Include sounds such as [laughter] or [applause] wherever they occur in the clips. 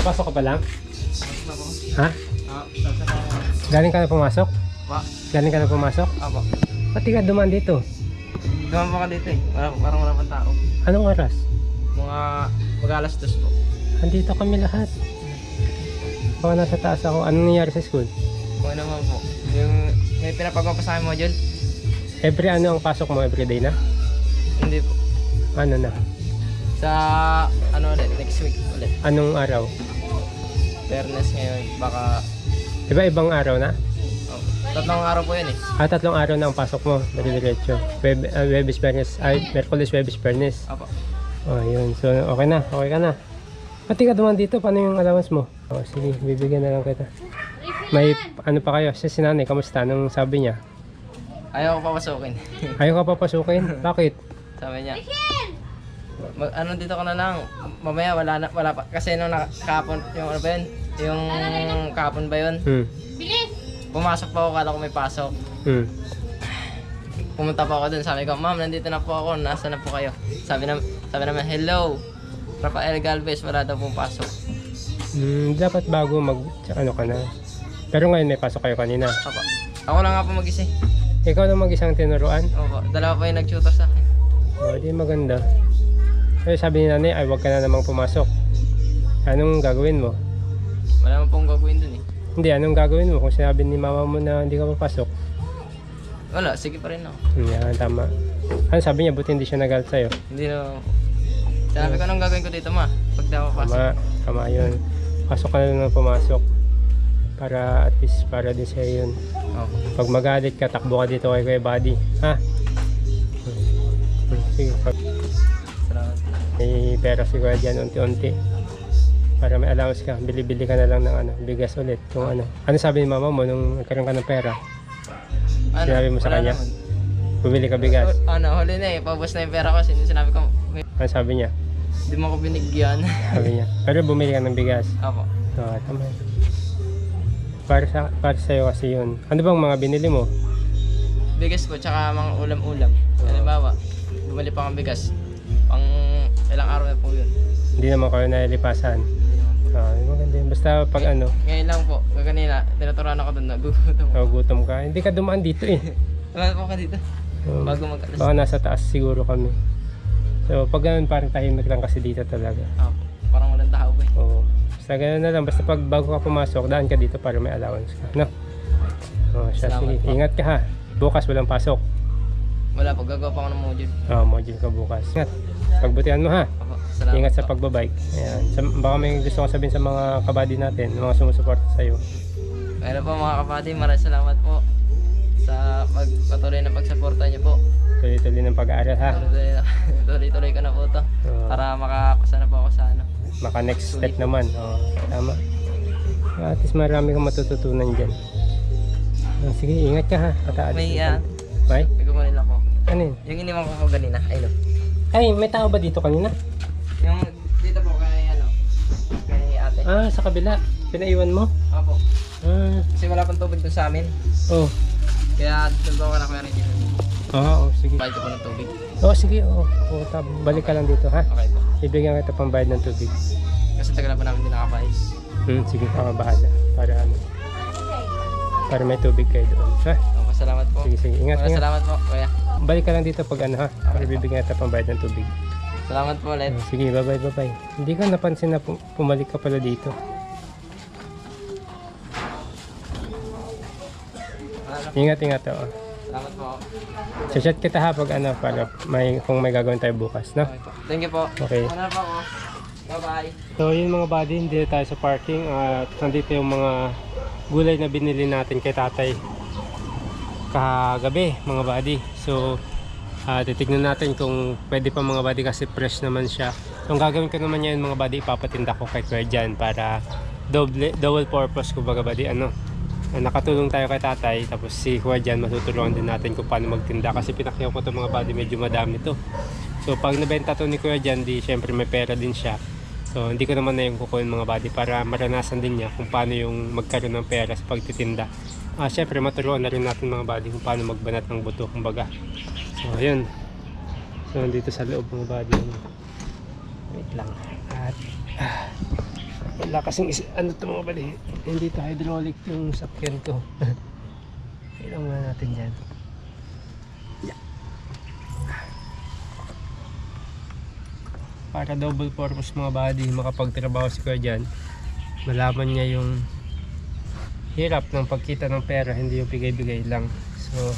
Papasok ka pa lang? Ha? Galing ka na pumasok? Pa. Galing ka na pumasok? Apo. Pati ka dumaan dito. Gawan pa ka dito eh. Parang, parang wala pang tao. Anong oras? Mga mag-alas dos po. Andito kami lahat. Baka nasa taas ako. Anong nangyari sa school? Kung naman po. Yung may pinapagawa pa sa akin module. Every ano ang pasok mo? Everyday na? Hindi po. Ano na? Sa ano ulit, next week ulit. Anong araw? Fairness ngayon. Baka Diba ibang araw na? oh, tatlong araw po yun eh. Ah, tatlong araw na ang pasok mo. Dire-diretso. Web, uh, Webis, Bernes. Ay, Merkulis, Webis, Bernes. Apo. Oh, yun. So, okay na. Okay ka na. Pati ka duman dito. Paano yung allowance mo? Oh, sige. Bibigyan na lang kita. May, ano pa kayo? Si sinanay, kamusta? Anong sabi niya? Ayaw ko papasukin. Ayaw ka papasukin? [laughs] Bakit? Sabi niya. Mag, ano dito ka na lang. Mamaya wala na wala pa kasi nung nakapon yung ano ba yun? Yung kapon ba yun? Hmm. Pumasok pa ako kala ko may pasok. Hmm. Pumunta pa ako dun, sabi ko, "Ma'am, nandito na po ako. Nasaan na po kayo?" Sabi na sabi naman, "Hello. Rafael Galvez, wala daw pong pasok." Hmm, dapat bago mag, ano ka na. Pero ngayon may pasok kayo kanina. Ako. Ako lang nga po mag-isa. eh. Ikaw na mag-isang tinuruan. Opo, dalawa pa yung nag-tutor sa akin. O, di maganda. Pero sabi ni nanay, ay wag ka na namang pumasok. Anong gagawin mo? Wala naman pong gagawin dun eh. Hindi, anong gagawin mo kung sinabi ni mama mo na hindi ka papasok? Wala, sige pa rin ako. Yan, tama. Ano sabi niya, buti hindi siya nagalit sa'yo? Hindi na Sabi ko anong gagawin ko dito ma? Pag di ako pasok. Tama, tama yun. Pasok ka na lang ng pumasok. Para at least, para din sa'yo yun. Opo. Pag magalit ka, takbo ka dito kay Kuya Buddy. Ha? Sige. May pera si Kuya dyan, unti-unti. Para may allowance ka, bili-bili ka na lang ng ano, bigas ulit. Kung ano. Ano sabi ni mama mo nung nagkaroon ka ng pera? Ano? Sinabi mo sa Wala kanya? naman. Bumili ka bigas. O- ano, huli na eh. Paubos na yung pera ko. Sin- Sinabi ko, "May- Ano sabi niya? di mo ko binigyan. Sabi niya. Pero bumili ka ng bigas. Apo. Oo, tama. Para sa para sa iyo kasi 'yun. Ano bang mga binili mo? Bigas po, tsaka mga ulam-ulam. Halimbawa, bumali pa akong bigas. Araw na po yun. Hindi naman kayo nalilipasan. Hindi naman po. Ah, maganda yun. Basta pag ano, Ngayon lang po, kanina, tinuturuan ako doon, nagugutom ako. nagugutom ka, hindi ka dumaan dito eh. Wala po ka dito. Oo. Bago mag-alas. Baka nasa taas siguro kami. So, pag ganun, parang tahimik lang kasi dito talaga. Apo. Parang walang tao po eh. Oo. Basta ganun na lang. Basta pag bago ka pumasok, daan ka dito para may allowance ka. No? Oo, siya. Salamat Sige, po. ingat ka ha. Bukas walang pasok. Wala po, gagawa pa ako ng module. Oo, module ka bukas. Ingat. Pagbutihan mo ha. Apo, salamat Ingat sa po. pagbabike. Ayan. Sa, baka may gusto kong sabihin sa mga kabady natin, mga sumusuporta sa'yo. Kaya po mga kapatid, maraming salamat po sa pagpatuloy na pagsuporta niyo po. Tuloy-tuloy ng pag-aaral ha. Tuloy-tuloy, na, [laughs] tuloy-tuloy ko na po to. Oo. Para makapasa na po ako sa ano. Maka next step naman. Oo, tama. At least marami kang matututunan dyan. Ah, sige, ingat ka ha. At May, ah, May? may kukunin lang po. Ano yun? Yung iniwan ko po kanina, ayun. Ay, may tao ba dito kanina? Yung dito po kay ano, kay ate. Ah, sa kabila. Pinaiwan mo? Opo. Ah, Kasi wala pang tubig doon sa amin. oh. Kaya po ako na kuya dito. Ah, oh, sige. Bayad ko ng tubig. Oh, sige, oh. oh tab balik ka lang dito ha. Okay po. Ibigyan kita pang bayad ng tubig. Kasi tagal na po namin din nakabayad. Hmm, sige, ako bahala. Para ano. Para may tubig kayo doon. Ha? Okay, salamat po. Sige, sige. Ingat, Maraming ingat. salamat po, kuya. Balik ka lang dito pag ano ha. Para bibigyan kita pang bayad ng tubig. Salamat po ulit. Oh, sige, bye-bye, bye-bye. Hindi ko napansin na pu- pumalik ka pala dito. Salamat, Ingat, ingat. Oh. salamat po. Chat kita ha pag ano, para may, kung may gagawin tayo bukas, no? Okay po. Thank you po. Okay. Ano po ako. Bye-bye. So yun mga buddy, hindi na tayo sa parking at nandito yung mga gulay na binili natin kay tatay kagabi mga buddy. So ah, titignan natin kung pwede pa mga buddy kasi fresh naman siya. So gagawin ko naman yan mga buddy, ipapatinda ko kay Kuya Jan para double, double purpose kumbaga buddy. Ano, ah, nakatulong tayo kay tatay tapos si Kuya Jan matutulungan din natin kung paano magtinda kasi pinakyaw ko to mga buddy medyo madami to. So pag nabenta to ni Kuya Jan, di syempre may pera din siya. So hindi ko naman na yung kukunin mga buddy para maranasan din niya kung paano yung magkaroon ng pera sa pagtitinda. Ah, syempre maturuan na rin natin mga buddy kung paano magbanat ng buto kumbaga. So ayun. So nandito sa loob mga buddy. Wait lang. At ah, Wala kasing is- ano to mga bali. Hindi to hydraulic yung sakyan ko. [laughs] Kailangan muna natin dyan. Yeah. Para double purpose mga body, makapagtrabaho si Kuya dyan. Malaman niya yung hirap ng pagkita ng pera, hindi yung bigay-bigay lang. So,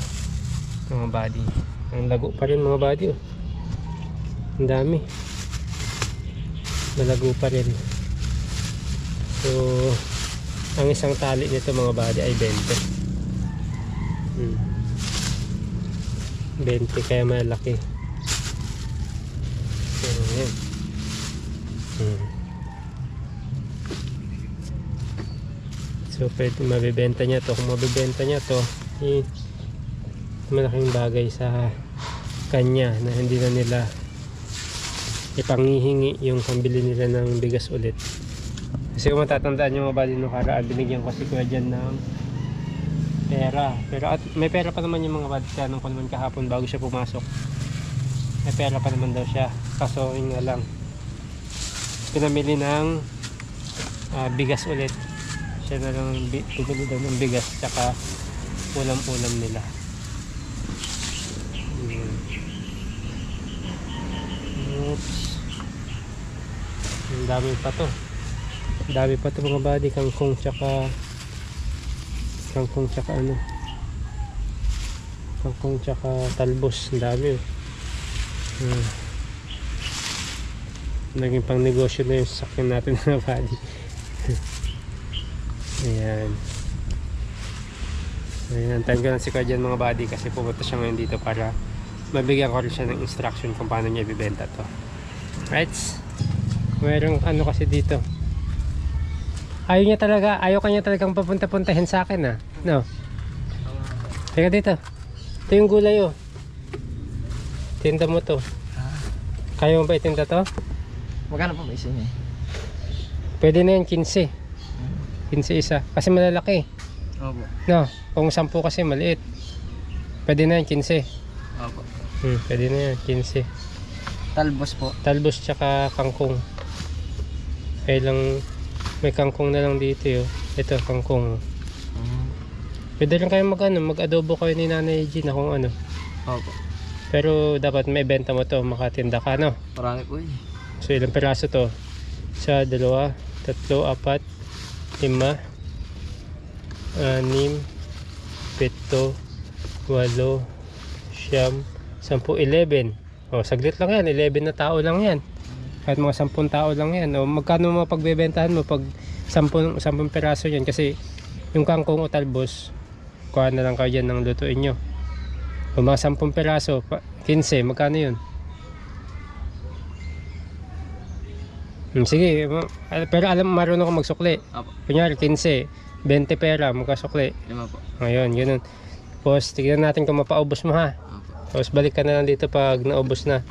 mga body. Ang lago pa rin mga body. Oh. Ang dami. Malago pa rin. So, ang isang tali nito mga body ay 20. Hmm. 20 kaya malaki. So, yan. Hmm. So, pwede mabibenta niya to. Kung mabibenta niya to, eh, malaking bagay sa kanya na hindi na nila ipangihingi yung pambili nila ng bigas ulit. Kasi kung matatandaan yung mga bali nung karaan, binigyan ko si Kuya dyan ng pera. Pero at may pera pa naman yung mga bali tanong ko naman kahapon bago siya pumasok. May pera pa naman daw siya. Kaso yun nga lang. Pinamili ng ah, bigas ulit. Siya na lang ang bi- bumili daw ng bigas tsaka ulam-ulam nila. Oops. Ang dami pa to. Ang dami pa to mga body. Kangkong tsaka kangkong tsaka ano. Kangkong tsaka talbos. Ang dami oh. Hmm. Naging pang negosyo na yung sasakyan natin [laughs] mga body. Ayan. Ayan, antayin ko lang si Kuya dyan mga body kasi pumunta siya ngayon dito para mabigyan ko rin siya ng instruction kung paano niya ibibenta to. Right? Merong ano kasi dito. Ayaw niya talaga, ayaw kanya talagang papunta-puntahin sa akin ah. No? Teka dito. Ito yung gulay oh. Tinda mo to. Kaya mo ba itinda to? Magkano po ba isa niya? Pwede na yan, 15. 15 isa. Kasi malalaki. Opo. No? Kung 10 kasi maliit. Pwede na yan, 15. Opo. Hmm, pwede na yan, 15. Talbos po. Talbos tsaka kangkong. Kaya lang, may kangkong na lang dito yo. Ito, kangkong. Pwede rin kayo mag, ano, mag-adobo kayo ni Nanay Gina kung ano. Opo. Pero dapat may benta mo to, makatinda ka, no? Marami po yun. So, ilang peraso to? Isa, dalawa, tatlo, apat, lima, anim, pito, walo, siyam, sampu, 11. O, saglit lang yan. 11 na tao lang yan. Kahit mga 10 tao lang yan. O, magkano mo pagbebentahan mo pag 10, 10 peraso yan? Kasi yung kangkong o talbos, kuha na lang kayo dyan ng lutuin nyo. O mga 10 peraso, pa- 15, magkano yun? Hmm, sige, pero alam marunong ako magsukli. Opo. Kunyari, 15, 20 pera, magkasukli. Lima po. Ngayon, ganun. Tapos, tignan natin kung mapaubos mo ha. Opo. Tapos, balik ka na lang dito pag naubos na.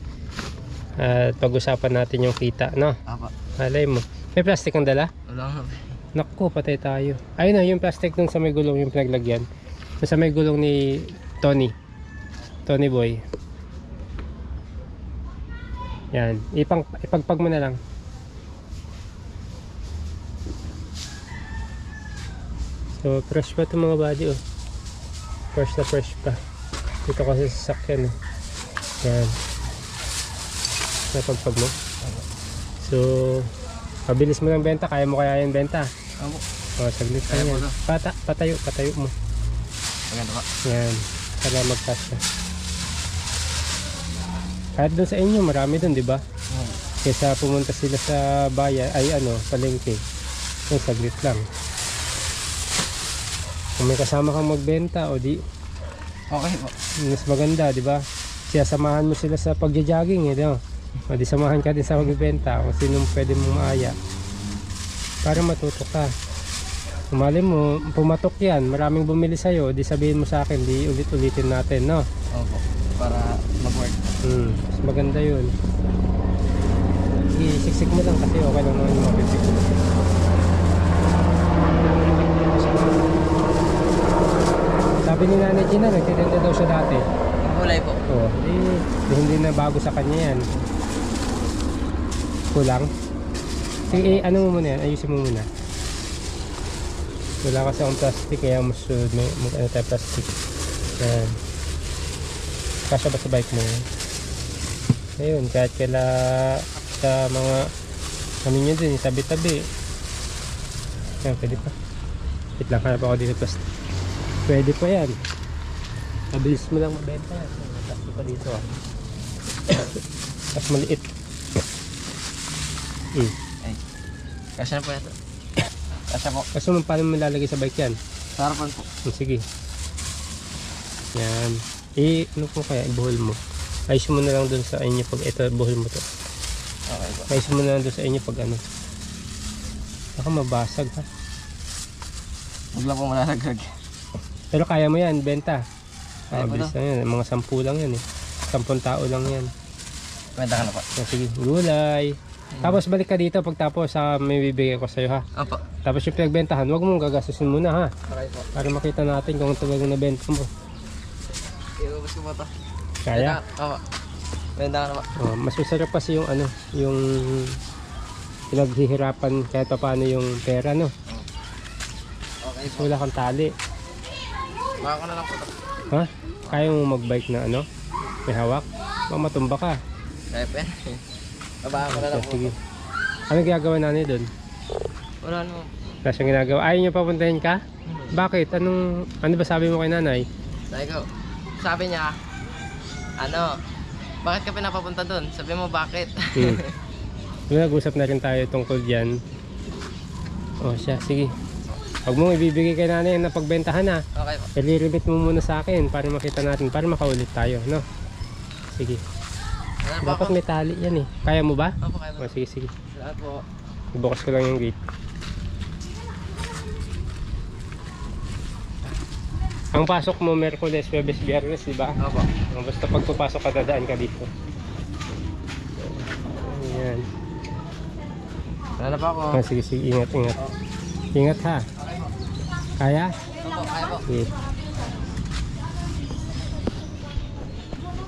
At pag-usapan natin yung kita, no? Opo. Malay mo. May plastic ang dala? Wala nga. Naku, patay tayo. Ayun na, yung plastic dun sa may gulong, yung pinaglagyan. Sa may gulong ni Tony. Tony Boy. Yan. Ipang, ipagpag mo na lang. So, fresh pa itong mga body, oh. Fresh na fresh pa. Dito kasi sa sakyan, eh. Yan. Napagpag mo. So, pabilis mo ng benta. Kaya mo kaya yung benta. Opo. O, saglit Kaya lang yan. Pata, patayo, patayo mo. Maganda po. Yan. Para magkasya. Kahit doon sa inyo, marami doon, di ba? Opo. Kesa pumunta sila sa bayan, ay ano, palengke. Yung saglit lang. Kung may kasama kang magbenta, o di, Okay po. mas maganda, di ba? Siya samahan mo sila sa pagja-jogging, eh, no? O di samahan ka din sa magbenta kung sinong pwede mong maaya. Para matuto ka. Umali mo, pumatok yan, maraming bumili sa'yo, di sabihin mo sa akin, di ulit-ulitin natin, no? Opo. Para mag-work. Hmm, mas maganda yun. I-siksik mo lang kasi okay lang naman yung mapipik. Sabi ni Nanay Gina, nagtitinda daw siya dati. Ang gulay po. Oo, di, di hindi na bago sa kanya yan. Kulang. Sige, eh, ano mo muna yan? Ayusin mo muna. Wala kasi akong plastic, kaya mas sunod may mag ano tayo plastic. Yan. Kasya ba sa bike mo? Ayun, kahit kaila sa mga ano nyo din, tabi-tabi. Yan, pwede pa. Wait lang, hanap ako dito plastic. Pwede pa yan. Mabilis mo lang mabenta yan. Plastic pa dito ah. Mas maliit. Hmm. Ay. Kasya na po ito. Kasya po. Kaso mo, paano mo lalagay sa bike yan? Sa harapan po. Hmm, sige. Yan. Eh, ano po kaya? Ibuhol mo. Ayusin mo na lang dun sa inyo pag ito, buhol mo to. Okay po. Ayusin mo na lang dun sa inyo pag ano. Baka mabasag ha. Huwag lang po malalagag. Pero kaya mo yan, benta. Kaya Ah, bilis lang yan. Mga sampu lang yan eh. Sampung tao lang yan. Kwenta ka na po. Ah, sige, gulay. Tapos balik ka dito pagtapos sa may bibigay ko sa'yo ha. Opo. Tapos yung pinagbentahan, huwag mong gagastusin muna ha. Okay po. Para makita natin kung talagang nabenta mo. Iubos ko po ito. Kaya? Opo. Kwenta ka na po. Oh, mas masarap kasi yung ano, yung pinaghihirapan kahit pa paano yung pera no. Okay po. So, wala kang tali. Baka na lang po. Ha? Kaya mo magbike na ano? May hawak? Baka matumba ka. Kaya po yan. Babaka ko na lang po. sige. Anong ginagawa nanay doon? Wala naman. Wala siyang ginagawa. Ayaw niyo papuntahin ka? Bakit? Anong, ano ba sabi mo kay nanay? Sabi ko, sabi niya, ano, bakit ka pinapapunta doon? Sabi mo, bakit? Hmm. [laughs] Nag-usap na rin tayo tungkol dyan. O siya, sige. Huwag mong ibibigay kay nanay na pagbentahan ha. okay po. I-remit mo muna sa akin para makita natin, para makaulit tayo, no? Sige. Wala po Dapat ako. may tali yan eh. Kaya mo ba? Opo, kaya po. O sige, sige. Salamat po. Ibukas ko lang yung gate. Ang pasok mo, Merkules, Webes, Biyernes, di ba? Opo. Basta pag pupasok ka, dadaan ka dito. Ayan. Wala na po ako. Ah, sige, sige. Ingat, ingat. Ingat ha. Kaya? Opo, kaya po. Sige.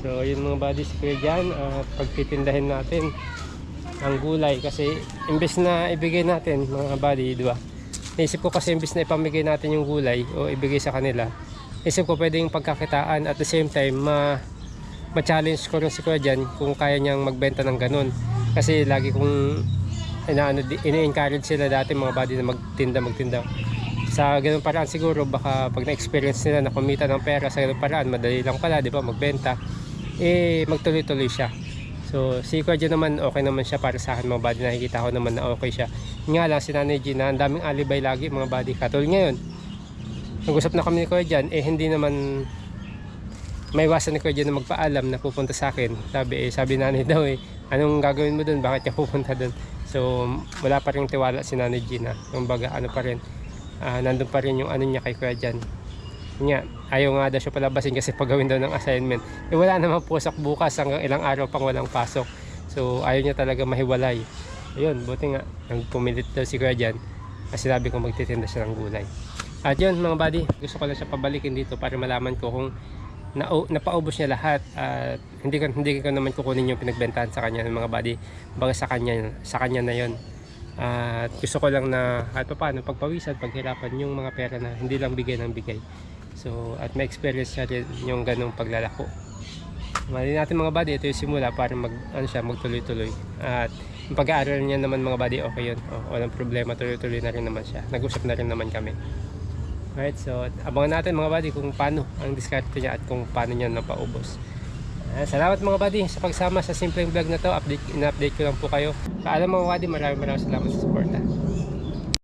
So, yun mga buddies ko dyan. At pagtitindahin natin ang gulay. Kasi, imbes na ibigay natin, mga buddy, di ba? Naisip ko kasi imbes na ipamigay natin yung gulay o ibigay sa kanila, isip ko pwede yung pagkakitaan at the same time, ma ma-challenge ko rin si Kuya dyan kung kaya niyang magbenta ng ganun. Kasi lagi kong ini-encourage sila dati mga buddy na magtinda, magtinda. Sa ganun paraan siguro, baka pag na-experience nila na kumita ng pera sa ganun paraan, madali lang pala, di ba, magbenta, eh, magtuloy-tuloy siya. So, si Kuya naman, okay naman siya para sa akin mga buddy, nakikita ko naman na okay siya. Nga lang, si Nanay Gina, ang daming alibay lagi mga buddy. Katulad ngayon, nag-usap na kami ni Kuya Jan, eh hindi naman may iwasan ni Kuya Jan na magpaalam na pupunta sa akin. Sabi, eh, sabi nanay daw eh, anong gagawin mo doon? Bakit niya pupunta doon? So, wala pa rin tiwala si Nanay Gina. Yung baga, ano pa rin, ah, nandun pa rin yung ano niya kay Kuya Jan. Nga, ayaw nga daw siya palabasin kasi pagawin daw ng assignment. Eh wala namang pusok bukas hanggang ilang araw pang walang pasok. So ayaw niya talaga mahiwalay. Ayun, buti nga, nagpumilit daw si Kuya Jan. Kasi sinabi ko magtitinda siya ng gulay. At yun mga buddy, gusto ko lang siya pabalikin dito para malaman ko kung na napaubos niya lahat at hindi ko hindi ko naman kukunin yung pinagbentahan sa kanya ng mga buddy baga sa kanya sa kanya na yon at gusto ko lang na at paano pagpawisan paghirapan yung mga pera na hindi lang bigay ng bigay so at may experience siya rin yung ganong paglalako Mali natin mga buddy, ito yung simula para mag, ano siya, magtuloy-tuloy. At yung pag-aaral niya naman mga buddy, okay yun. Oh, walang problema, tuloy-tuloy na rin naman siya. Nag-usap na rin naman kami. Alright, so abangan natin mga buddy kung paano ang diskarte niya at kung paano niya napaubos. Ah, salamat mga buddy sa pagsama sa simpleng vlog na to. Update, in-update ko lang po kayo. Paalam mga buddy, maraming maraming salamat sa suporta.